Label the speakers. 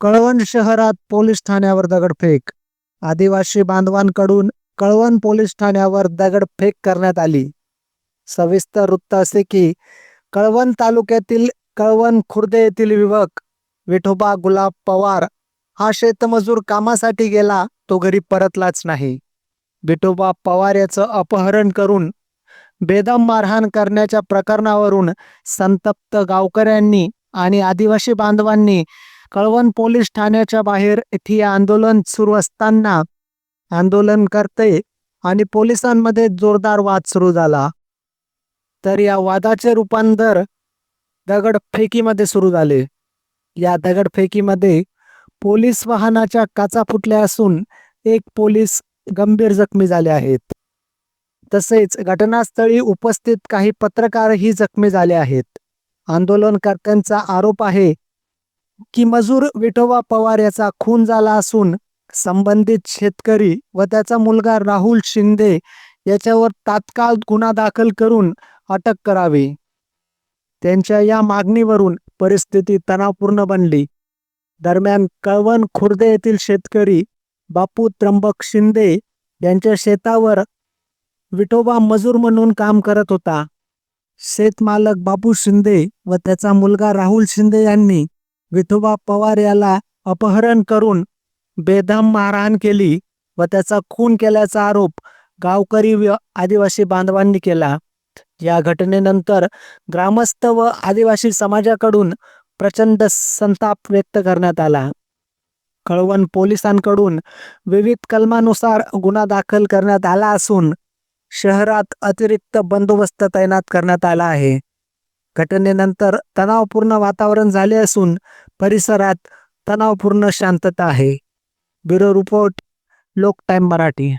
Speaker 1: कळवण शहरात पोलीस ठाण्यावर दगडफेक. आदिवासी बांधवांकडून कळवण पोलीस ठाण्यावर दगडफेक करण्यात आली. सविस्तर वृत्त असे की कळवण तालुक्यातील कळवण खुर्दे येथील युवक विठोबा गुलाब पवार हा शेतमजूर कामासाठी गेला तो घरी परतलाच नाही. विठोबा पवार याचं अपहरण करून बेदम मारहाण करण्याच्या प्रकरणावरून संतप्त गावकऱ्यांनी आणि आदिवासी बांधवांनी कळवण पोलीस ठाण्याच्या बाहेर येथे आंदोलन सुरू असताना आंदोलनकर्ते आणि पोलिसांमध्ये जोरदार वाद सुरू झाला. तर या वादाचे रूपांतर दगडफेकीमध्ये सुरू झाले. या दगडफेकीमध्ये पोलीस वाहनाच्या काचा फुटल्या असून एक पोलीस गंभीर जखमी झाले आहेत. तसेच घटनास्थळी उपस्थित काही पत्रकारही जखमी झाले आहेत. आंदोलनकर्त्यांचा आरोप आहे की मजूर विठोबा पवार याचा खून झाला असून संबंधित शेतकरी व त्याचा मुलगा राहुल शिंदे याच्यावर तात्काळ गुन्हा दाखल करून अटक करावी. त्यांच्या या मागणीवरून परिस्थिती तणावपूर्ण बनली. दरम्यान कळवण खुर्दे येथील शेतकरी बापू त्र्यंबक शिंदे यांच्या शेतावर विठोबा मजूर म्हणून काम करत होता. शेतमालक बापू शिंदे व त्याचा मुलगा राहुल शिंदे यांनी विठोबा पवार याला अपहरण करून बेदम मारहाण केली व त्याचा खून केल्याचा आरोप गावकरी व आदिवासी बांधवांनी केला. या घटनेनंतर ग्रामस्थ व आदिवासी समाजाकडून प्रचंड संताप व्यक्त करण्यात आला. कळवण पोलिसांकडून विविध कलमानुसार गुन्हा दाखल करण्यात आला असून शहरात अतिरिक्त बंदोबस्त तैनात करण्यात आला आहे. घटनेनंतर तणावपूर्ण वातावरण झाले असून परिसरात तणावपूर्ण शांतता आहे. Bureau report Lok time Marathi.